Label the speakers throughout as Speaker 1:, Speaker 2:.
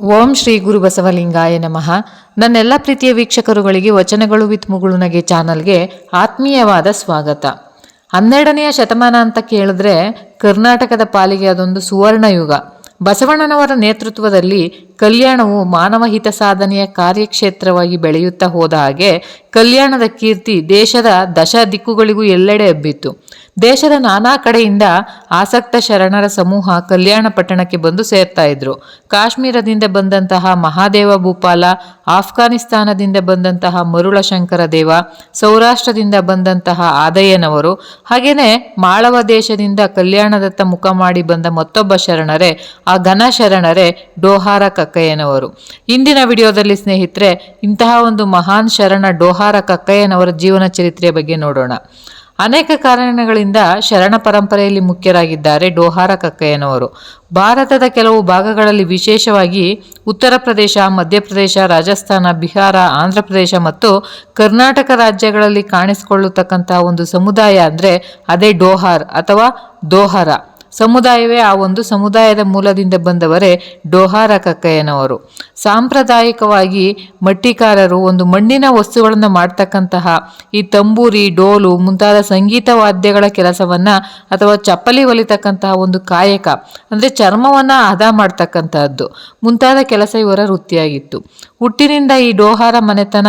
Speaker 1: ಓಂ ಶ್ರೀ ಗುರು ಬಸವಲಿಂಗಾಯ ನಮಃ. ನನ್ನೆಲ್ಲ ಪ್ರೀತಿಯ ವೀಕ್ಷಕರುಗಳಿಗೆ, ವಚನಗಳು ವಿತ್ ಮುಗುಳುನಗೆ ಚಾನಲ್ಗೆ ಆತ್ಮೀಯವಾದ ಸ್ವಾಗತ. ಹನ್ನೆರಡನೆಯ ಶತಮಾನ ಅಂತ ಕೇಳಿದ್ರೆ ಕರ್ನಾಟಕದ ಪಾಲಿಗೆ ಅದೊಂದು ಸುವರ್ಣ ಯುಗ ಬಸವಣ್ಣನವರ ನೇತೃತ್ವದಲ್ಲಿ ಕಲ್ಯಾಣವು ಮಾನವ ಹಿತ ಸಾಧನೆಯ ಕಾರ್ಯಕ್ಷೇತ್ರವಾಗಿ ಬೆಳೆಯುತ್ತಾ ಹೋದ ಹಾಗೆ ಕಲ್ಯಾಣದ ಕೀರ್ತಿ ದೇಶದ ದಶ ದಿಕ್ಕುಗಳಿಗೂ ಎಲ್ಲೆಡೆ ಎಬ್ಬಿತ್ತು. ದೇಶದ ನಾನಾ ಕಡೆಯಿಂದ ಆಸಕ್ತ ಶರಣರ ಸಮೂಹ ಕಲ್ಯಾಣ ಪಟ್ಟಣಕ್ಕೆ ಬಂದು ಸೇರ್ತಾ ಇದ್ರು. ಕಾಶ್ಮೀರದಿಂದ ಬಂದಂತಹ ಮಹಾದೇವ ಭೂಪಾಲ, ಆಫ್ಘಾನಿಸ್ತಾನದಿಂದ ಬಂದಂತಹ ಮರುಳ ಶಂಕರ ದೇವ, ಸೌರಾಷ್ಟ್ರದಿಂದ ಬಂದಂತಹ ಆದಯ್ಯನವರು, ಹಾಗೇನೆ ಮಾಳವ ದೇಶದಿಂದ ಕಲ್ಯಾಣದತ್ತ ಮುಖ ಮಾಡಿ ಬಂದ ಮತ್ತೊಬ್ಬ ಶರಣರೇ, ಆ ಘನ ಶರಣರೇ ಡೋಹಾರ ಕಕ್ಕಯ್ಯನವರು. ಇಂದಿನ ವಿಡಿಯೋದಲ್ಲಿ ಸ್ನೇಹಿತರೆ, ಇಂತಹ ಒಂದು ಮಹಾನ್ ಶರಣ ಡೋಹಾರ ಕಕ್ಕಯ್ಯನವರ ಜೀವನ ಚರಿತ್ರೆಯ ಬಗ್ಗೆ ನೋಡೋಣ. ಅನೇಕ ಕಾರಣಗಳಿಂದ ಶರಣ ಪರಂಪರೆಯಲ್ಲಿ ಮುಖ್ಯರಾಗಿದ್ದಾರೆ ಡೋಹಾರ ಕಕ್ಕಯ್ಯನವರು. ಭಾರತದ ಕೆಲವು ಭಾಗಗಳಲ್ಲಿ ವಿಶೇಷವಾಗಿ ಉತ್ತರ ಪ್ರದೇಶ, ಮಧ್ಯಪ್ರದೇಶ, ರಾಜಸ್ಥಾನ, ಬಿಹಾರ, ಆಂಧ್ರ ಪ್ರದೇಶ ಮತ್ತು ಕರ್ನಾಟಕ ರಾಜ್ಯಗಳಲ್ಲಿ ಕಾಣಿಸಿಕೊಳ್ಳತಕ್ಕಂತಹ ಒಂದು ಸಮುದಾಯ ಅಂದರೆ ಅದೇ ಡೋಹಾರ್ ಅಥವಾ ದೋಹರ. ಸಮುದಾಯವೇ ಆ ಒಂದು ಸಮುದಾಯದ ಮೂಲದಿಂದ ಬಂದವರೇ ಡೋಹಾರ ಕಕ್ಕಯ್ಯನವರು ಸಾಂಪ್ರದಾಯಿಕವಾಗಿ ಮಟ್ಟಿಕಾರರು ಒಂದು ಮಣ್ಣಿನ ವಸ್ತುಗಳನ್ನು ಮಾಡ್ತಕ್ಕಂತಹ ಈ ತಂಬೂರಿ, ಡೋಲು ಮುಂತಾದ ಸಂಗೀತ ವಾದ್ಯಗಳ ಕೆಲಸವನ್ನು ಅಥವಾ ಚಪ್ಪಲಿ ಒಲಿತಕ್ಕಂತಹ ಒಂದು ಕಾಯಕ, ಅಂದರೆ ಚರ್ಮವನ್ನು ಹದ ಮಾಡ್ತಕ್ಕಂತಹದ್ದು ಮುಂತಾದ ಕೆಲಸ ಇವರ ವೃತ್ತಿಯಾಗಿತ್ತು. ಹುಟ್ಟಿನಿಂದ ಈ ಡೋಹಾರ ಮನೆತನ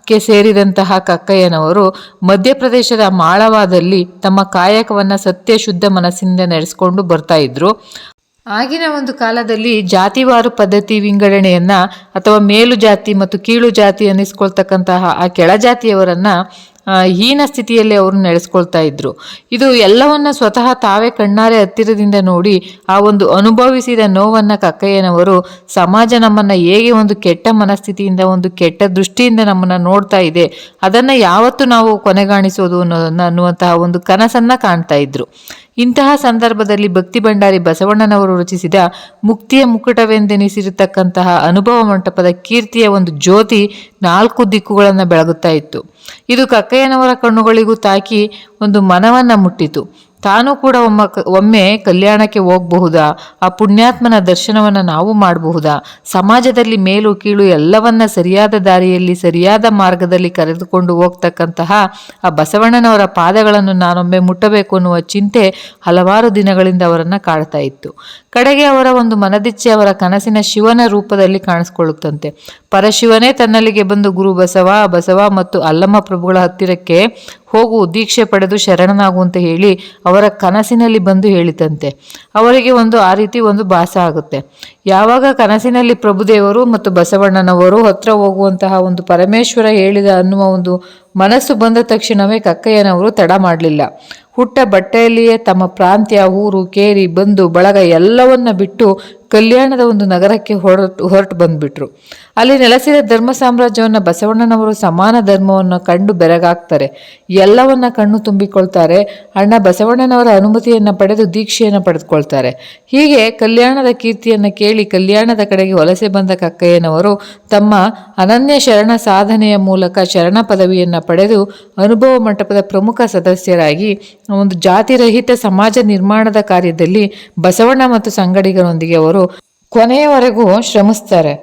Speaker 1: ಕ್ಕೆ ಸೇರಿದಂತಹ ಕಕ್ಕಯ್ಯನವರು ಮಧ್ಯಪ್ರದೇಶದ ಮಾಳವಾದಲ್ಲಿ ತಮ್ಮ ಕಾಯಕವನ್ನು ಸತ್ಯ ಶುದ್ಧ ಮನಸ್ಸಿಂದ ನಡೆಸಿಕೊಂಡು ಬರ್ತಾ ಇದ್ರು. ಆಗಿನ ಒಂದು ಕಾಲದಲ್ಲಿ ಜಾತಿವಾರು ಪದ್ಧತಿ ವಿಂಗಡಣೆಯನ್ನ ಅಥವಾ ಮೇಲು ಜಾತಿ ಮತ್ತು ಕೀಳು ಜಾತಿ ಅನ್ನಿಸ್ಕೊಳ್ತಕ್ಕಂತಹ ಆ ಕೆಳಜಾತಿಯವರನ್ನ ಹೀನ ಸ್ಥಿತಿಯಲ್ಲಿ ಅವರು ನಡೆಸ್ಕೊಳ್ತಾ ಇದ್ರು. ಇದು ಎಲ್ಲವನ್ನ ಸ್ವತಃ ತಾವೇ ಕಣ್ಣಾರೆ ಹತ್ತಿರದಿಂದ ನೋಡಿ ಆ ಒಂದು ಅನುಭವಿಸಿದ ನೋವನ್ನ ಕಕ್ಕಯ್ಯನವರು ಸಮಾಜ ನಮ್ಮನ್ನ ಹೇಗೆ ಒಂದು ಕೆಟ್ಟ ಮನಸ್ಥಿತಿಯಿಂದ, ಒಂದು ಕೆಟ್ಟ ದೃಷ್ಟಿಯಿಂದ ನಮ್ಮನ್ನ ನೋಡ್ತಾ ಇದೆ. ಅದನ್ನ ಯಾವತ್ತು ನಾವು ಕೊನೆಗಾಣಿಸೋದು ಅನ್ನೋದನ್ನ ಅನ್ನುವಂತಹ ಒಂದು ಕನಸನ್ನ ಕಾಣ್ತಾ ಇದ್ರು. ಇಂತಹ ಸಂದರ್ಭದಲ್ಲಿ ಭಕ್ತಿ ಭಂಡಾರಿ ಬಸವಣ್ಣನವರು ರಚಿಸಿದ ಮುಕ್ತಿಯ ಮುಕುಟವೆಂದೆನಿಸಿರತಕ್ಕಂತಹ ಅನುಭವ ಮಂಟಪದ ಕೀರ್ತಿಯ ಒಂದು ಜ್ಯೋತಿ ನಾಲ್ಕು ದಿಕ್ಕುಗಳನ್ನು ಬೆಳಗುತ್ತಾ ಇತ್ತು. ಇದು ಕಕ್ಕಯ್ಯನವರ ಕಣ್ಣುಗಳಿಗೂ ತಾಕಿ ಒಂದು ಮನವನ್ನ ಮುಟ್ಟಿತು. ತಾನು ಕೂಡ ಒಮ್ಮ ಒಮ್ಮೆ ಕಲ್ಯಾಣಕ್ಕೆ ಹೋಗಬಹುದಾ? ಆ ಪುಣ್ಯಾತ್ಮನ ದರ್ಶನವನ್ನು ನಾವು ಮಾಡಬಹುದಾ? ಸಮಾಜದಲ್ಲಿ ಮೇಲು ಕೀಳು ಎಲ್ಲವನ್ನ ಸರಿಯಾದ ದಾರಿಯಲ್ಲಿ, ಸರಿಯಾದ ಮಾರ್ಗದಲ್ಲಿ ಕರೆದುಕೊಂಡು ಹೋಗ್ತಕ್ಕಂತಹ ಆ ಬಸವಣ್ಣನವರ ಪಾದಗಳನ್ನು ನಾನೊಮ್ಮೆ ಮುಟ್ಟಬೇಕು ಅನ್ನುವ ಚಿಂತೆ ಹಲವಾರು ದಿನಗಳಿಂದ ಅವರನ್ನು ಕಾಡ್ತಾ ಇತ್ತು. ಕಡೆಗೆ ಅವರ ಒಂದು ಮನದಿಚ್ಚೆ ಅವರ ಕನಸಿನ ಶಿವನ ರೂಪದಲ್ಲಿ ಕಾಣಿಸ್ಕೊಳ್ಳುತ್ತಂತೆ. ಪರಶಿವನೇ ತನ್ನಲ್ಲಿಗೆ ಬಂದು ಗುರು ಬಸವ ಬಸವ ಮತ್ತು ಅಲ್ಲಮ್ಮ ಪ್ರಭುಗಳ ಹತ್ತಿರಕ್ಕೆ ಹೋಗು, ದೀಕ್ಷೆ ಪಡೆದು ಶರಣನಾಗುವಂತ ಹೇಳಿ ಅವರ ಕನಸಿನಲ್ಲಿ ಬಂದು ಹೇಳಿತಂತೆ. ಅವರಿಗೆ ಒಂದು, ಆ ರೀತಿ ಒಂದು ಭಾಸ ಆಗುತ್ತೆ. ಯಾವಾಗ ಕನಸಿನಲ್ಲಿ ಪ್ರಭುದೇವರು ಮತ್ತು ಬಸವಣ್ಣನವರು ಹತ್ರ ಹೋಗುವಂತಹ ಒಂದು ಪರಮೇಶ್ವರ ಹೇಳಿದ ಅನ್ನುವ ಒಂದು ಮನಸ್ಸು ಬಂದ ತಕ್ಷಣವೇ ಕಕ್ಕಯ್ಯನವರು ತಡ ಮಾಡಲಿಲ್ಲ. ಹುಟ್ಟ ಬಟ್ಟೆಯಲ್ಲಿಯೇ ತಮ್ಮ ಪ್ರಾಂತ್ಯ ಊರು ಕೇರಿ ಬಂಧು ಬಳಗ ಎಲ್ಲವನ್ನ ಬಿಟ್ಟು ಕಲ್ಯಾಣದ ಒಂದು ನಗರಕ್ಕೆ ಹೊರಟು ಹೊರಟು ಬಂದ್ಬಿಟ್ರು. ಅಲ್ಲಿ ನೆಲೆಸಿದ ಧರ್ಮ ಸಾಮ್ರಾಜ್ಯವನ್ನು ಬಸವಣ್ಣನವರು ಸಮಾನ ಧರ್ಮವನ್ನು ಕಂಡು ಬೆರಗಾಗ್ತಾರೆ. ಎಲ್ಲವನ್ನ ಕಣ್ಣು ತುಂಬಿಕೊಳ್ತಾರೆ. ಅಣ್ಣ ಬಸವಣ್ಣನವರ ಅನುಮತಿಯನ್ನು ಪಡೆದು ದೀಕ್ಷೆಯನ್ನು ಪಡೆದುಕೊಳ್ತಾರೆ. ಹೀಗೆ ಕಲ್ಯಾಣದ ಕೀರ್ತಿಯನ್ನು ಕೇಳಿ ಕಲ್ಯಾಣದ ಕಡೆಗೆ ವಲಸೆ ಬಂದ ಕಕ್ಕಯ್ಯನವರು ತಮ್ಮ ಅನನ್ಯ ಶರಣ ಸಾಧನೆಯ ಮೂಲಕ ಶರಣ ಪದವಿಯನ್ನು ಪಡೆದು ಅನುಭವ ಮಂಟಪದ ಪ್ರಮುಖ ಸದಸ್ಯರಾಗಿ ಒಂದು ಜಾತಿರಹಿತ ಸಮಾಜ ನಿರ್ಮಾಣದ ಕಾರ್ಯದಲ್ಲಿ ಬಸವಣ್ಣ ಮತ್ತು ಸಂಗಡಿಗರೊಂದಿಗೆ ಅವರು ಕೊನೆಯವರೆಗೂ ಶ್ರಮಿಸ್ತಾರೆ.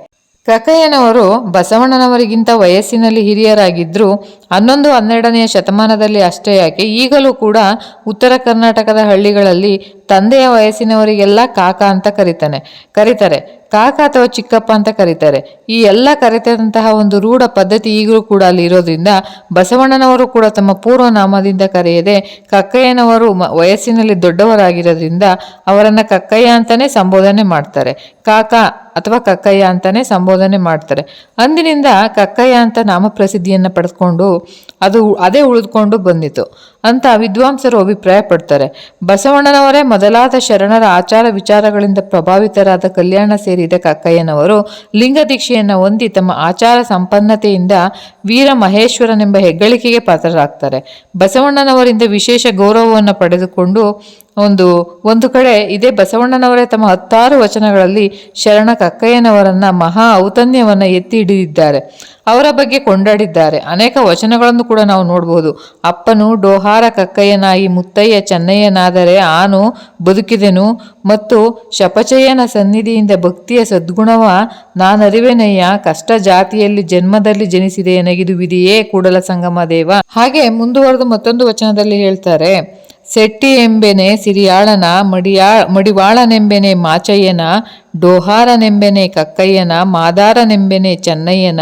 Speaker 1: ಕಕಯ್ಯನವರು ಬಸವಣ್ಣನವರಿಗಿಂತ ವಯಸ್ಸಿನಲ್ಲಿ ಹಿರಿಯರಾಗಿದ್ದರೂ ಹನ್ನೊಂದು ಹನ್ನೆರಡನೆಯ ಶತಮಾನದಲ್ಲಿ ಅಷ್ಟೇ ಯಾಕೆ ಈಗಲೂ ಕೂಡ ಉತ್ತರ ಕರ್ನಾಟಕದ ಹಳ್ಳಿಗಳಲ್ಲಿ ತಂದೆಯ ವಯಸ್ಸಿನವರಿಗೆಲ್ಲ ಕಾಕ ಅಂತ ಕರೀತಾನೆ. ಕರೀತಾರೆ, ಕಾಕ ಅಥವಾ ಚಿಕ್ಕಪ್ಪ ಅಂತ ಕರೀತಾರೆ. ಈ ಎಲ್ಲ ಕರೆತಂತಹ ಒಂದು ರೂಢ ಪದ್ಧತಿ ಈಗಲೂ ಕೂಡ ಅಲ್ಲಿ ಇರೋದ್ರಿಂದ ಬಸವಣ್ಣನವರು ಕೂಡ ತಮ್ಮ ಪೂರ್ವನಾಮದಿಂದ ಕರೆಯದೆ ಕಕ್ಕಯ್ಯನವರು ವಯಸ್ಸಿನಲ್ಲಿ ದೊಡ್ಡವರಾಗಿರೋದ್ರಿಂದ ಅವರನ್ನು ಕಕ್ಕಯ್ಯ ಅಂತಲೇ ಸಂಬೋಧನೆ ಮಾಡ್ತಾರೆ. ಕಾಕ ಅಥವಾ ಕಕ್ಕಯ್ಯ ಅಂತಲೇ ಸಂಬೋಧನೆ ಮಾಡ್ತಾರೆ. ಅಂದಿನಿಂದ ಕಕ್ಕಯ್ಯ ಅಂತ ನಾಮ ಪ್ರಸಿದ್ಧಿಯನ್ನು ಪಡೆದುಕೊಂಡು ಅದು ಅದೇ ಉಳಿದುಕೊಂಡು ಬಂದಿತು. ಅಂತ ವಿದ್ವಾಂಸರು ಅಭಿಪ್ರಾಯ ಪಡ್ತಾರೆ ಬಸವಣ್ಣನವರೇ ಮೊದಲಾದ ಶರಣರ ಆಚಾರ ವಿಚಾರಗಳಿಂದ ಪ್ರಭಾವಿತರಾದ ಕಲ್ಯಾಣ ಸೇರಿದ ಕಕ್ಕಯ್ಯನವರು ಲಿಂಗ ದೀಕ್ಷೆಯನ್ನು ಹೊಂದಿ ತಮ್ಮ ಆಚಾರ ಸಂಪನ್ನತೆಯಿಂದ ವೀರ ಮಹೇಶ್ವರನೆಂಬ ಹೆಗ್ಗಳಿಕೆಗೆ ಪಾತ್ರರಾಗ್ತಾರೆ. ಬಸವಣ್ಣನವರಿಂದ ವಿಶೇಷ ಗೌರವವನ್ನು ಪಡೆದುಕೊಂಡು ಒಂದು ಒಂದು ಕಡೆ ಇದೇ ಬಸವಣ್ಣನವರೇ ತಮ್ಮ ಹತ್ತಾರು ವಚನಗಳಲ್ಲಿ ಶರಣ ಕಕ್ಕಯ್ಯನವರನ್ನ ಮಹಾ ಔತನ್ಯವನ್ನ ಎತ್ತಿ ಹಿಡಿದಿದ್ದಾರೆ. ಅವರ ಬಗ್ಗೆ ಕೊಂಡಾಡಿದ್ದಾರೆ. ಅನೇಕ ವಚನಗಳನ್ನು ಕೂಡ ನಾವು ನೋಡಬಹುದು ಅಪ್ಪನು, ಡೋಹಾರ ಕಕ್ಕಯ್ಯನಾಗಿ, ಮುತ್ತಯ್ಯ ಚೆನ್ನಯ್ಯನಾದರೆ ಆನು, ಬದುಕಿದೆನು ಮತ್ತು ಶಪಚಯ್ಯನ ಸನ್ನಿಧಿಯಿಂದ ಭಕ್ತಿಯ ಸದ್ಗುಣವ ನಾನರಿವೆನಯ್ಯ ಕಷ್ಟ ಜಾತಿಯಲ್ಲಿ ಜನ್ಮದಲ್ಲಿ ಜನಿಸಿದೆ, ಎನಗಿದು ವಿಧಿಯೇ ಕೂಡಲ ಸಂಗಮ ದೇವ. ಹಾಗೆ ಮುಂದುವರೆದು ಮತ್ತೊಂದು ವಚನದಲ್ಲಿ ಹೇಳ್ತಾರೆ. ಸೆಟ್ಟಿ ಎಂಬೆನೆ ಸಿರಿಯಾಳನ ಮಡಿಯಾ ಮಡಿವಾಳನೆಂಬೆನೆ ಮಾಚಯ್ಯನ ಡೋಹಾರನೆಂಬೆನೆ, ಕಕ್ಕಯ್ಯನ, ಮಾದಾರನೆಂಬೆನೆ, ಚೆನ್ನಯ್ಯನ,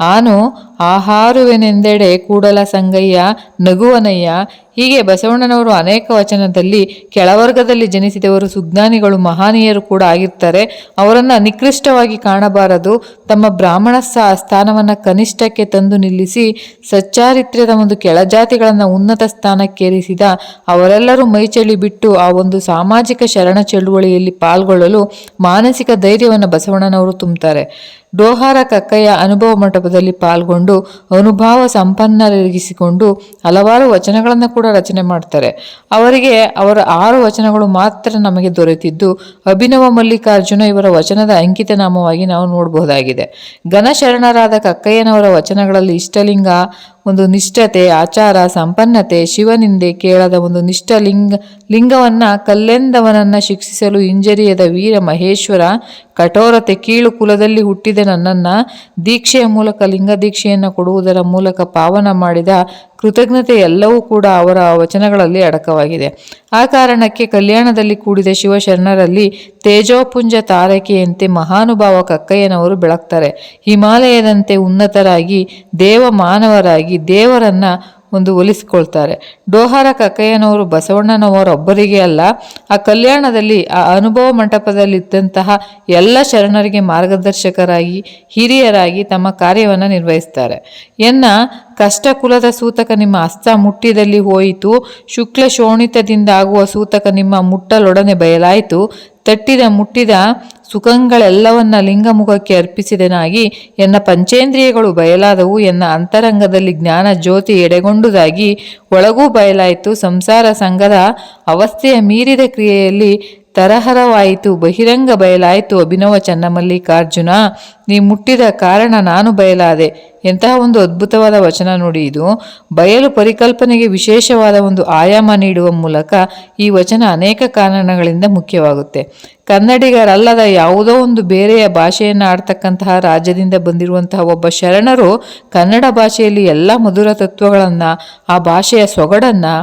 Speaker 1: ಆನು ಆಹಾರುವೆನೆಂದೆಡೆ ಕೂಡಲ ಸಂಗಯ್ಯ, ನಗುವನಯ್ಯ. ಹೀಗೆ ಬಸವಣ್ಣನವರು ಅನೇಕ ವಚನದಲ್ಲಿ ಕೆಳವರ್ಗದಲ್ಲಿ ಜನಿಸಿದವರು ಸುಜ್ಞಾನಿಗಳು, ಮಹಾನೀಯರು ಕೂಡ ಆಗಿರ್ತಾರೆ. ಅವರನ್ನು ನಿಕೃಷ್ಟವಾಗಿ ಕಾಣಬಾರದು. ತಮ್ಮ ಬ್ರಾಹ್ಮಣ ಸ್ಥಾನವನ್ನ ಕನಿಷ್ಠಕ್ಕೆ ತಂದು ನಿಲ್ಲಿಸಿ ಸಚ್ಚಾರಿತ್ರ್ಯದ ಒಂದು ಕೆಳಜಾತಿಗಳನ್ನು ಉನ್ನತ ಸ್ಥಾನಕ್ಕೇರಿಸಿದ ಅವರೆಲ್ಲರೂ ಮೈಚಳಿ ಬಿಟ್ಟು ಆ ಒಂದು ಸಾಮಾಜಿಕ ಶರಣ ಚಳುವಳಿಯಲ್ಲಿ ಪಾಲ್ಗೊಳ್ಳಲು ಮಾನಸಿಕ ಧೈರ್ಯವನ್ನು ಬಸವಣ್ಣನವರು ತುಂಬುತ್ತಾರೆ ಡೋಹಾರ ಕಕ್ಕಯ್ಯ ಅನುಭವ ಮಂಟಪದಲ್ಲಿ ಪಾಲ್ಗೊಂಡು ಅನುಭವ ಸಂಪನ್ನರಿಗಿಸಿಕೊಂಡು ಹಲವಾರು ವಚನಗಳನ್ನು ಕೂಡ ರಚನೆ ಮಾಡ್ತಾರೆ. ಅವರಿಗೆ ಅವರ ಆರು ವಚನಗಳು ಮಾತ್ರ ನಮಗೆ ದೊರೆತಿದ್ದು ಅಭಿನವ ಮಲ್ಲಿಕಾರ್ಜುನ ಇವರ ವಚನದ ಅಂಕಿತ ನಾಮವಾಗಿ ನಾವು ನೋಡಬಹುದಾಗಿದೆ. ಘನಶರಣರಾದ ಕಕ್ಕಯ್ಯನವರ ವಚನಗಳಲ್ಲಿ ಇಷ್ಟಲಿಂಗ ಒಂದು ನಿಷ್ಠತೆ, ಆಚಾರ, ಸಂಪನ್ನತೆ, ಶಿವನಿಂದೆ ಕೇಳದ ಒಂದು ನಿಷ್ಠ ಲಿಂಗ, ಲಿಂಗವನ್ನ ಕಲ್ಲೆಂದವನನ್ನ ಶಿಕ್ಷಿಸಲು ಹಿಂಜರಿಯದ ವೀರ ಮಹೇಶ್ವರ ಕಠೋರತೆ ಕೀಳು ಕುಲದಲ್ಲಿ ಹುಟ್ಟಿದ ನನ್ನನ್ನ ದೀಕ್ಷೆಯ ಮೂಲಕ ಲಿಂಗ ದೀಕ್ಷೆಯನ್ನು ಕೊಡುವುದರ ಮೂಲಕ ಪಾವನ ಮಾಡಿದ ಕೃತಜ್ಞತೆ ಎಲ್ಲವೂ ಕೂಡ ಅವರ ವಚನಗಳಲ್ಲಿ ಅಡಕವಾಗಿದೆ. ಆ ಕಾರಣಕ್ಕೆ ಕಲ್ಯಾಣದಲ್ಲಿ ಕೂಡಿದ ಶಿವಶರಣರಲ್ಲಿ ತೇಜೋಪುಂಜ ತಾರಕೆಯಂತೆ ಮಹಾನುಭಾವ ಕಕ್ಕಯ್ಯನವರು ಬೆಳಗ್ತಾರೆ. ಹಿಮಾಲಯದಂತೆ ಉನ್ನತರಾಗಿ ದೇವ ಮಾನವರಾಗಿ ದೇವರನ್ನ ಒಂದು ಒಲಿಸಿಕೊಳ್ತಾರೆ. ಡೋಹಾರ ಕಕ್ಕಯ್ಯನವರು ಬಸವಣ್ಣನವರೊಬ್ಬರಿಗೆ ಅಲ್ಲ, ಆ ಕಲ್ಯಾಣದಲ್ಲಿ, ಆ ಅನುಭವ ಮಂಟಪದಲ್ಲಿ ಇದ್ದಂತಹ ಎಲ್ಲ ಶರಣರಿಗೆ ಮಾರ್ಗದರ್ಶಕರಾಗಿ, ಹಿರಿಯರಾಗಿ ತಮ್ಮ ಕಾರ್ಯವನ್ನು ನಿರ್ವಹಿಸ್ತಾರೆ. ಎನ್ನ ಕಷ್ಟ ಕುಲದ ಸೂತಕ ನಿಮ್ಮ ಹಸ್ತ ಮುಟ್ಟಿದಲ್ಲಿ ಹೋಯಿತು, ಶುಕ್ಲ ಶೋಣಿತದಿಂದ ಆಗುವ ಸೂತಕ ನಿಮ್ಮ ಮುಟ್ಟಲೊಡನೆ ಬಯಲಾಯಿತು ತಟ್ಟಿದ ಮುಟ್ಟಿದ ಸುಖಗಳೆಲ್ಲವನ್ನ ಲಿಂಗಮುಖಕ್ಕೆ ಅರ್ಪಿಸಿದನಾಗಿ ಎನ್ನ ಪಂಚೇಂದ್ರಿಯಗಳು ಬಯಲಾದವು, ಎನ್ನ ಅಂತರಂಗದಲ್ಲಿ ಜ್ಞಾನ ಜ್ಯೋತಿ ಎಡೆಗೊಂಡುದಾಗಿ ಒಳಗೂ ಬಯಲಾಯಿತು. ಸಂಸಾರ ಸಂಘದ ಅವಸ್ಥೆಯ ಮೀರಿದ ಕ್ರಿಯೆಯಲ್ಲಿ ತರಹರವಾಯಿತು, ಬಹಿರಂಗ ಬಯಲಾಯಿತು ಅಭಿನವ ಚನ್ನಮಲ್ಲಿಕಾರ್ಜುನ. ನೀ ಮುಟ್ಟಿದ ಕಾರಣ ನಾನು ಬಯಲಾದೆ. ಎಂತಹ ಒಂದು ಅದ್ಭುತವಾದ ವಚನ ನೋಡಿ ಇದು. ಬಯಲು ಪರಿಕಲ್ಪನೆಗೆ ವಿಶೇಷವಾದ ಒಂದು ಆಯಾಮ ನೀಡುವ ಮೂಲಕ ಈ ವಚನ ಅನೇಕ ಕಾರಣಗಳಿಂದ ಮುಖ್ಯವಾಗುತ್ತೆ. ಕನ್ನಡಿಗರಲ್ಲದ ಯಾವುದೋ ಒಂದು ಬೇರೆಯ ಭಾಷೆಯನ್ನು ಆಡ್ತಕ್ಕಂತಹ ರಾಜ್ಯದಿಂದ ಬಂದಿರುವಂತಹ ಒಬ್ಬ ಶರಣರು ಕನ್ನಡ ಭಾಷೆಯಲ್ಲಿ ಎಲ್ಲ ಮಧುರ ತತ್ವಗಳನ್ನು, ಆ ಭಾಷೆಯ ಸೊಗಡನ್ನು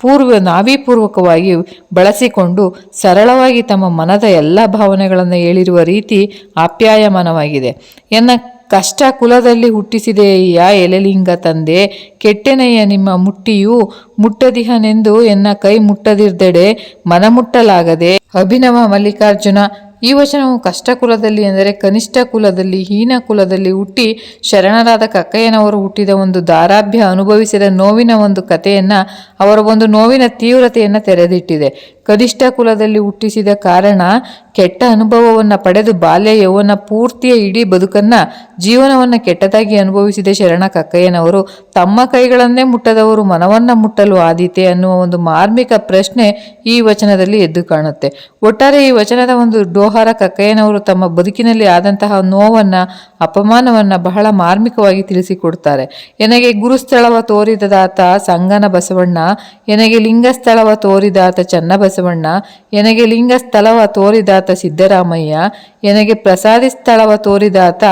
Speaker 1: ಪೂರ್ವ ನಾವೀಪೂರ್ವಕವಾಗಿ ಬಳಸಿಕೊಂಡು ಸರಳವಾಗಿ ತಮ್ಮ ಮನದ ಎಲ್ಲ ಭಾವನೆಗಳನ್ನು ಹೇಳಿರುವ ರೀತಿ ಆಪ್ಯಾಯಮಾನವಾಗಿದೆ. ಎನ್ನ ಕಷ್ಟ ಕುಲದಲ್ಲಿ ಹುಟ್ಟಿಸಿದೆಯ ಎಲೆಲಿಂಗ ತಂದೆ ಕೆಟ್ಟೆನೆಯ ನಿಮ್ಮ ಮುಟ್ಟಿಯು ಮುಟ್ಟದಿಹನೆಂದು ಎನ್ನ ಕೈ ಮುಟ್ಟದಿರ್ದೆಡೆ ಮನ ಮುಟ್ಟಲಾಗದೆ ಅಭಿನವ ಮಲ್ಲಿಕಾರ್ಜುನ, ಈ ವಚನವು ಕಷ್ಟ ಕುಲದಲ್ಲಿ ಎಂದರೆ ಕನಿಷ್ಠ ಕುಲದಲ್ಲಿ, ಹೀನ ಕುಲದಲ್ಲಿ ಹುಟ್ಟಿ ಶರಣರಾದ ಕಕ್ಕಯ್ಯನವರು ಹುಟ್ಟಿದ ಒಂದು ದಾರಾಭ್ಯ ಅನುಭವಿಸಿದ ನೋವಿನ ಒಂದು ಕಥೆಯನ್ನು ಅವರ ಒಂದು ನೋವಿನ ತೀವ್ರತೆಯನ್ನು ತೆರೆದಿಟ್ಟಿದೆ. ಕನಿಷ್ಠ ಕುಲದಲ್ಲಿ ಹುಟ್ಟಿಸಿದ ಕಾರಣ ಕೆಟ್ಟ ಅನುಭವವನ್ನು ಪಡೆದು ಬಾಲ್ಯ ಯೌವನ ಪೂರ್ತಿಯ ಇಡೀ ಬದುಕನ್ನು, ಜೀವನವನ್ನು ಕೆಟ್ಟದಾಗಿ ಅನುಭವಿಸಿದ ಶರಣ ಕಕ್ಕಯ್ಯನವರು ತಮ್ಮ ಕೈಗಳನ್ನೇ ಮುಟ್ಟದವರು ಮನವನ್ನ ಮುಟ್ಟಲು ಆದೀತೆ ಅನ್ನುವ ಒಂದು ಮಾರ್ಮಿಕ ಪ್ರಶ್ನೆ ಈ ವಚನದಲ್ಲಿ ಎದ್ದು ಕಾಣುತ್ತೆ. ಒಟ್ಟಾರೆ ಈ ವಚನದ ಒಂದು ಡೋಹಾರ ಕಕ್ಕಯ್ಯನವರು ತಮ್ಮ ಬದುಕಿನಲ್ಲಿ ಆದಂತಹ ನೋವನ್ನ, ಅಪಮಾನವನ್ನ ಬಹಳ ಮಾರ್ಮಿಕವಾಗಿ ತಿಳಿಸಿಕೊಡ್ತಾರೆ. ಎನಗೆ ಗುರುಸ್ಥಳವ ತೋರಿದದಾತ ಸಂಗನ ಬಸವಣ್ಣ, ಎನಗೆ ಲಿಂಗಸ್ಥಳವ ತೋರಿದಾತ ಚನ್ನಬಸವಣ್ಣ ಎನಗೆ ಲಿಂಗಸ್ಥಳವ ತೋರಿದಾತ ಸಿದ್ದರಾಮಯ್ಯ, ಎನಗೆ ಪ್ರಸಾದಿ ಸ್ಥಳವ ತೋರಿದಾತ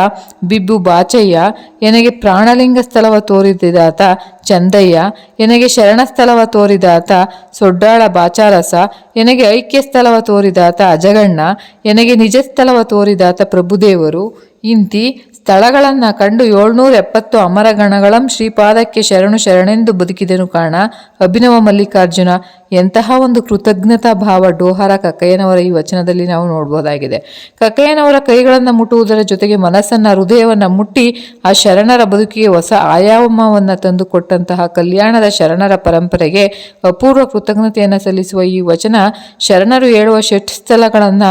Speaker 1: ಬಿಬ್ಬು ಬಾಚಯ್ಯ, ಎನಗೆ ಪ್ರಾಣಲಿಂಗ ಸ್ಥಳವ ತೋರಿದಾತ ಚಂದಯ್ಯ, ಎನಗೆ ಶರಣಸ್ಥಳವ ತೋರಿದಾತ ಸೊಡ್ಡಾಳ ಬಾಚಾರಸ, ಎನಗೆ ಐಕ್ಯ ಸ್ಥಳವ ತೋರಿದಾತ ಅಜಗಣ್ಣ, ಎನಗೆ ನಿಜ ಸ್ಥಳವ ತೋರಿದಾತ ಪ್ರಭುದೇವರು. ಇಂತಿ ಸ್ಥಳಗಳನ್ನ ಕಂಡು ಏಳ್ನೂರ ಎಪ್ಪತ್ತು ಅಮರಗಣಗಳಂ ಶ್ರೀಪಾದಕ್ಕೆ ಶರಣು ಶರಣೆಂದು ಬದುಕಿದನು ಕಾಣ ಅಭಿನವ ಮಲ್ಲಿಕಾರ್ಜುನ. ಎಂತಹ ಒಂದು ಕೃತಜ್ಞತಾ ಭಾವ ಡೋಹಾರ ಕಕ್ಕಯ್ಯನವರ ಈ ವಚನದಲ್ಲಿ ನಾವು ನೋಡಬಹುದಾಗಿದೆ ಕಕ್ಕಯ್ಯನವರ ಕೈಗಳನ್ನು ಮುಟ್ಟುವುದರ ಜೊತೆಗೆ ಮನಸ್ಸನ್ನ, ಹೃದಯವನ್ನ ಮುಟ್ಟಿ ಆ ಶರಣರ ಬದುಕಿಗೆ ಹೊಸ ಆಯಾಮವನ್ನು ತಂದುಕೊಟ್ಟಂತಹ ಕಲ್ಯಾಣದ ಶರಣರ ಪರಂಪರೆಗೆ ಅಪೂರ್ವ ಕೃತಜ್ಞತೆಯನ್ನು ಸಲ್ಲಿಸುವ ಈ ವಚನ ಶರಣರು ಹೇಳುವ ಷಟ್ ಸ್ಥಳಗಳನ್ನ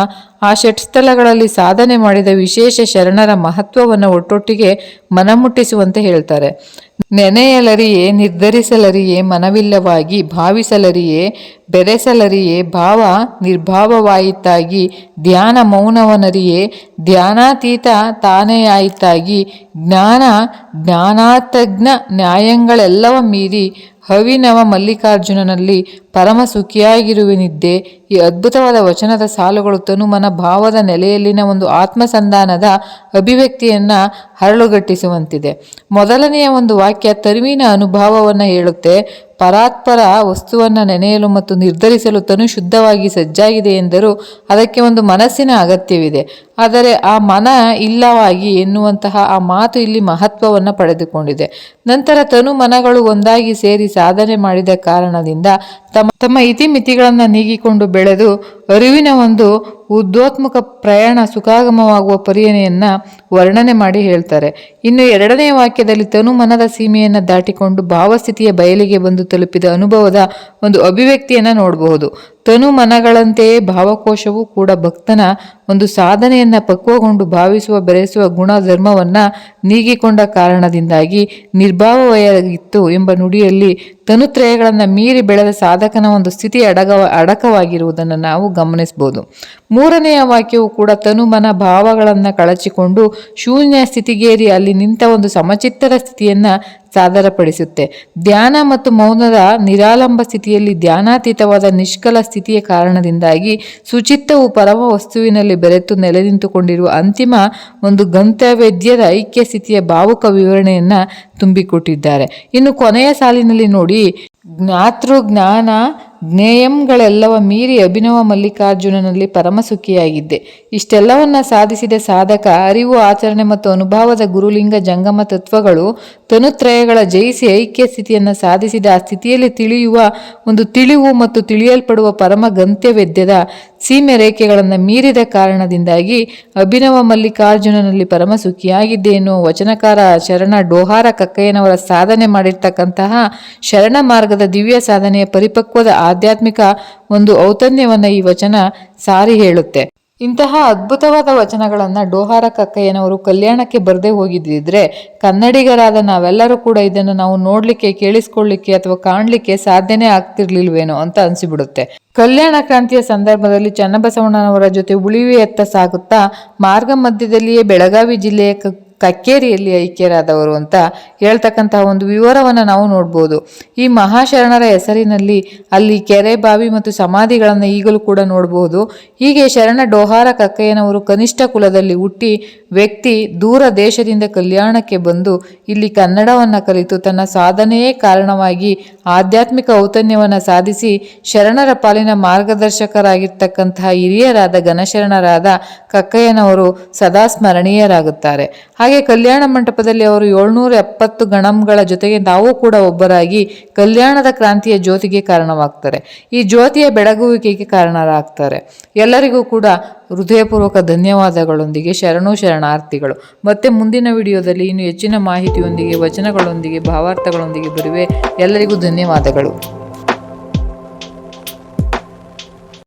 Speaker 1: ಆ ಷಟ್ ಸ್ಥಳಗಳಲ್ಲಿ ಸಾಧನೆ ಮಾಡಿದ ವಿಶೇಷ ಶರಣರ ಮಹತ್ವವನ್ನು ಒಟ್ಟೊಟ್ಟಿಗೆ ಮನಮುಟ್ಟಿಸುವಂತೆ ಹೇಳ್ತಾರೆ. ನೆನೆಯಲರಿಯೇ ನಿರ್ಧರಿಸಲರಿಯೇ ಮನವಿಲ್ಲವಾಗಿ ಭಾವಿಸಲರಿಯೇ ಬೆರೆಸಲರಿಯೇ ಭಾವ ನಿರ್ಭಾವವಾಯಿತಾಗಿ, ಧ್ಯಾನ ಮೌನವನರಿಯೇ ಧ್ಯಾನಾತೀತ ತಾನೆಯಾಯಿತಾಗಿ, ಜ್ಞಾನ ಜ್ಞಾನಾತಜ್ಞ ನ್ಯಾಯಗಳೆಲ್ಲವ ಮೀರಿ ಹವಿನವ ಮಲ್ಲಿಕಾರ್ಜುನನಲ್ಲಿ ಪರಮ ಸುಖಿಯಾಗಿರುವೆನಿದ್ದೆ ಈ ಅದ್ಭುತವಾದ ವಚನದ ಸಾಲುಗಳು ತನುಮನ ಭಾವದ ನೆಲೆಯಲ್ಲಿನ ಒಂದು ಆತ್ಮಸಂಧಾನದ ಅಭಿವ್ಯಕ್ತಿಯನ್ನು ಹರಳುಗಟ್ಟಿಸುವಂತಿದೆ. ಮೊದಲನೆಯ ಒಂದು ವಾಕ್ಯ ತರುವಿನ ಅನುಭವವನ್ನು ಹೇಳುತ್ತೆ. ಪರಾತ್ಪರ ವಸ್ತುವನ್ನು ನೆನೆಯಲು ಮತ್ತು ನಿರ್ಧರಿಸಲು ತನು ಶುದ್ಧವಾಗಿ ಸಜ್ಜಾಗಿದೆ ಎಂದರೂ ಅದಕ್ಕೆ ಒಂದು ಮನಸ್ಸಿನ ಅಗತ್ಯವಿದೆ. ಆದರೆ ಆ ಮನ ಇಲ್ಲವಾಗಿ ಎನ್ನುವಂತಹ ಆ ಮಾತು ಇಲ್ಲಿ ಮಹತ್ವವನ್ನು ಪಡೆದುಕೊಂಡಿದೆ. ನಂತರ ತನು ಮನಗಳು ಒಂದಾಗಿ ಸೇರಿ ಸಾಧನೆ ಮಾಡಿದ ಕಾರಣದಿಂದ ತಮ್ಮ ತಮ್ಮ ಇತಿಮಿತಿಗಳನ್ನು ನೀಗಿಕೊಂಡು ಬೆಳೆದು ಅರಿವಿನ ಒಂದು ಉದ್ಯೋತ್ಮಕ ಪ್ರಯಾಣ ಸುಖಾಗಮವಾಗುವ ಪರಿಯನೆಯನ್ನು ವರ್ಣನೆ ಮಾಡಿ ಹೇಳ್ತಾರೆ. ಇನ್ನು ಎರಡನೇ ವಾಕ್ಯದಲ್ಲಿ ತನು ಮನದ ಸೀಮೆಯನ್ನು ದಾಟಿಕೊಂಡು ಭಾವಸ್ಥಿತಿಯ ಬಯಲಿಗೆ ಬಂದು ತಲುಪಿದ ಅನುಭವದ ಒಂದು ಅಭಿವ್ಯಕ್ತಿಯನ್ನು ನೋಡಬಹುದು. ತನು ಮನಗಳಂತೆಯೇ ಭಾವಕೋಶವೂ ಕೂಡ ಭಕ್ತನ ಒಂದು ಸಾಧನೆಯನ್ನ ಪಕ್ವಗೊಂಡು ಭಾವಿಸುವ, ಬೆರೆಸುವ ಗುಣ ಧರ್ಮವನ್ನ ನೀಗಿಕೊಂಡ ಕಾರಣದಿಂದಾಗಿ ನಿರ್ಭಾವವಯಾಗಿತ್ತು ಎಂಬ ನುಡಿಯಲ್ಲಿ ತನುತ್ರಯಗಳನ್ನು ಮೀರಿ ಬೆಳೆದ ಸಾಧಕನ ಒಂದು ಸ್ಥಿತಿ ಅಡಗ ಅಡಕವಾಗಿರುವುದನ್ನು ನಾವು ಗಮನಿಸಬಹುದು. ಮೂರನೆಯ ವಾಕ್ಯವು ಕೂಡ ತನು ಮನ ಭಾವಗಳನ್ನು ಕಳಚಿಕೊಂಡು ಶೂನ್ಯ ಸ್ಥಿತಿಗೇರಿ ಅಲ್ಲಿ ನಿಂತ ಒಂದು ಸಮಚಿತ್ತರ ಸ್ಥಿತಿಯನ್ನ ಸಾದರಪಡಿಸುತ್ತೆ. ಧ್ಯಾನ ಮತ್ತು ಮೌನದ ನಿರಾಲಂಬ ಸ್ಥಿತಿಯಲ್ಲಿ ಧ್ಯಾನಾತೀತವಾದ ನಿಷ್ಕಲ ಸ್ಥಿತಿಯ ಕಾರಣದಿಂದಾಗಿ ಸುಚಿತ್ತವು ಪರಮ ವಸ್ತುವಿನಲ್ಲಿ ಬೆರೆತು ನೆಲೆ ನಿಂತುಕೊಂಡಿರುವ ಅಂತಿಮ ಒಂದು ಗಂತವ್ಯದ್ಯದ ಐಕ್ಯ ಸ್ಥಿತಿಯ ಭಾವುಕ ವಿವರಣೆಯನ್ನು ತುಂಬಿಕೊಟ್ಟಿದ್ದಾರೆ. ಇನ್ನು ಕೊನೆಯ ಸಾಲಿನಲ್ಲಿ ನೋಡಿ ಜ್ಞಾತೃ ಜ್ಞಾನ ಜ್ಞೇಯಂಗಳೆಲ್ಲವ ಮೀರಿ ಅಭಿನವ ಮಲ್ಲಿಕಾರ್ಜುನನಲ್ಲಿ ಪರಮಸುಖಿಯಾಗಿದ್ದೆ. ಇಷ್ಟೆಲ್ಲವನ್ನ ಸಾಧಿಸಿದ ಸಾಧಕ, ಅರಿವು, ಆಚರಣೆ ಮತ್ತು ಅನುಭವದ ಗುರುಲಿಂಗ, ಜಂಗಮ ತತ್ವಗಳು, ತನುತ್ರಯಗಳ ಜಯಿಸಿ ಐಕ್ಯ ಸ್ಥಿತಿಯನ್ನು ಸಾಧಿಸಿದ ಆ ಸ್ಥಿತಿಯಲ್ಲಿ ತಿಳಿಯುವ ಒಂದು ತಿಳಿವು ಮತ್ತು ತಿಳಿಯಲ್ಪಡುವ ಪರಮ ಗಂತ್ಯವೆದ್ಯದ ಸೀಮೆ ರೇಖೆಗಳನ್ನು ಮೀರಿದ ಕಾರಣದಿಂದಾಗಿ ಅಭಿನವ ಮಲ್ಲಿಕಾರ್ಜುನನಲ್ಲಿ ಪರಮ ಸುಖಿಯಾಗಿದ್ದೆ ಎನ್ನುವ ವಚನಕಾರ ಶರಣ ಡೋಹಾರ ಕಕ್ಕಯ್ಯನವರ ಸಾಧನೆ ಮಾಡಿರ್ತಕ್ಕಂತಹ ಶರಣ ಮಾರ್ಗದ ದಿವ್ಯ ಸಾಧನೆಯ ಪರಿಪಕ್ವದ ಆಧ್ಯಾತ್ಮಿಕ ಒಂದು ಔತನ್ಯವನ್ನು ಈ ವಚನ ಸಾರಿ ಹೇಳುತ್ತೆ. ಇಂತಹ ಅದ್ಭುತವಾದ ವಚನಗಳನ್ನು ಡೋಹಾರ ಕಕ್ಕಯ್ಯನವರು ಕಲ್ಯಾಣಕ್ಕೆ ಬರದೇ ಹೋಗಿದ್ದಿದ್ರೆ ಕನ್ನಡಿಗರಾದ ನಾವೆಲ್ಲರೂ ಕೂಡ ಇದನ್ನು ನಾವು ನೋಡಲಿಕ್ಕೆ, ಕೇಳಿಸ್ಕೊಳ್ಳಿಕ್ಕೆ ಅಥವಾ ಕಾಣಲಿಕ್ಕೆ ಸಾಧ್ಯನೇ ಆಗ್ತಿರ್ಲಿಲ್ವೇನೋ ಅಂತ ಅನಿಸಿಬಿಡುತ್ತೆ. ಕಲ್ಯಾಣ ಕ್ರಾಂತಿಯ ಸಂದರ್ಭದಲ್ಲಿ ಚನ್ನಬಸವಣ್ಣನವರ ಜೊತೆ ಉಳಿವೆಯತ್ತ ಸಾಗುತ್ತಾ ಮಾರ್ಗ ಮಧ್ಯದಲ್ಲಿಯೇ ಬೆಳಗಾವಿ ಜಿಲ್ಲೆಯ ಕಕ್ಕೇರಿಯಲ್ಲಿ ಐಕ್ಯರಾದವರು ಅಂತ ಹೇಳ್ತಕ್ಕಂತಹ ಒಂದು ವಿವರವನ್ನು ನಾವು ನೋಡ್ಬೋದು. ಈ ಮಹಾಶರಣರ ಹೆಸರಿನಲ್ಲಿ ಅಲ್ಲಿ ಕೆರೆ, ಬಾವಿ ಮತ್ತು ಸಮಾಧಿಗಳನ್ನು ಈಗಲೂ ಕೂಡ ನೋಡಬಹುದು ಹೀಗೆ ಶರಣ ಡೋಹಾರ ಕಕ್ಕಯ್ಯನವರು ಕನಿಷ್ಠ ಕುಲದಲ್ಲಿ ಹುಟ್ಟಿ ವ್ಯಕ್ತಿ ದೂರ ದೇಶದಿಂದ ಕಲ್ಯಾಣಕ್ಕೆ ಬಂದು ಇಲ್ಲಿ ಕನ್ನಡವನ್ನು ಕಲಿತು ತನ್ನ ಸಾಧನೆಯೇ ಕಾರಣವಾಗಿ ಆಧ್ಯಾತ್ಮಿಕ ಔತನ್ಯವನ್ನು ಸಾಧಿಸಿ ಶರಣರ ಪಾಲಿನ ಮಾರ್ಗದರ್ಶಕರಾಗಿರ್ತಕ್ಕಂತಹ ಹಿರಿಯರಾದ ಘನಶರಣರಾದ ಕಕ್ಕಯ್ಯನವರು ಸದಾ ಸ್ಮರಣೀಯರಾಗುತ್ತಾರೆ. ಹಾಗೆ ಕಲ್ಯಾಣ ಮಂಟಪದಲ್ಲಿ ಅವರು ಏಳ್ನೂರ ಎಪ್ಪತ್ತು ಗಣಂಗಳ ಜೊತೆಗೆ ನಾವು ಕೂಡ ಒಬ್ಬರಾಗಿ ಕಲ್ಯಾಣದ ಕ್ರಾಂತಿಯ ಜ್ಯೋತಿಗೆ ಕಾರಣವಾಗ್ತಾರೆ. ಈ ಜ್ಯೋತಿಯ ಬೆಳಗುವಿಕೆಗೆ ಕಾರಣರಾಗ್ತಾರೆ. ಎಲ್ಲರಿಗೂ ಕೂಡ ಹೃದಯಪೂರ್ವಕ ಧನ್ಯವಾದಗಳೊಂದಿಗೆ, ಶರಣು ಶರಣಾರ್ಥಿಗಳು. ಮತ್ತೆ ಮುಂದಿನ ವಿಡಿಯೋದಲ್ಲಿ ಇನ್ನು ಹೆಚ್ಚಿನ ಮಾಹಿತಿಯೊಂದಿಗೆ, ವಚನಗಳೊಂದಿಗೆ, ಭಾವಾರ್ಥಗಳೊಂದಿಗೆ ಬರುವೆ. ಎಲ್ಲರಿಗೂ ಧನ್ಯವಾದಗಳು.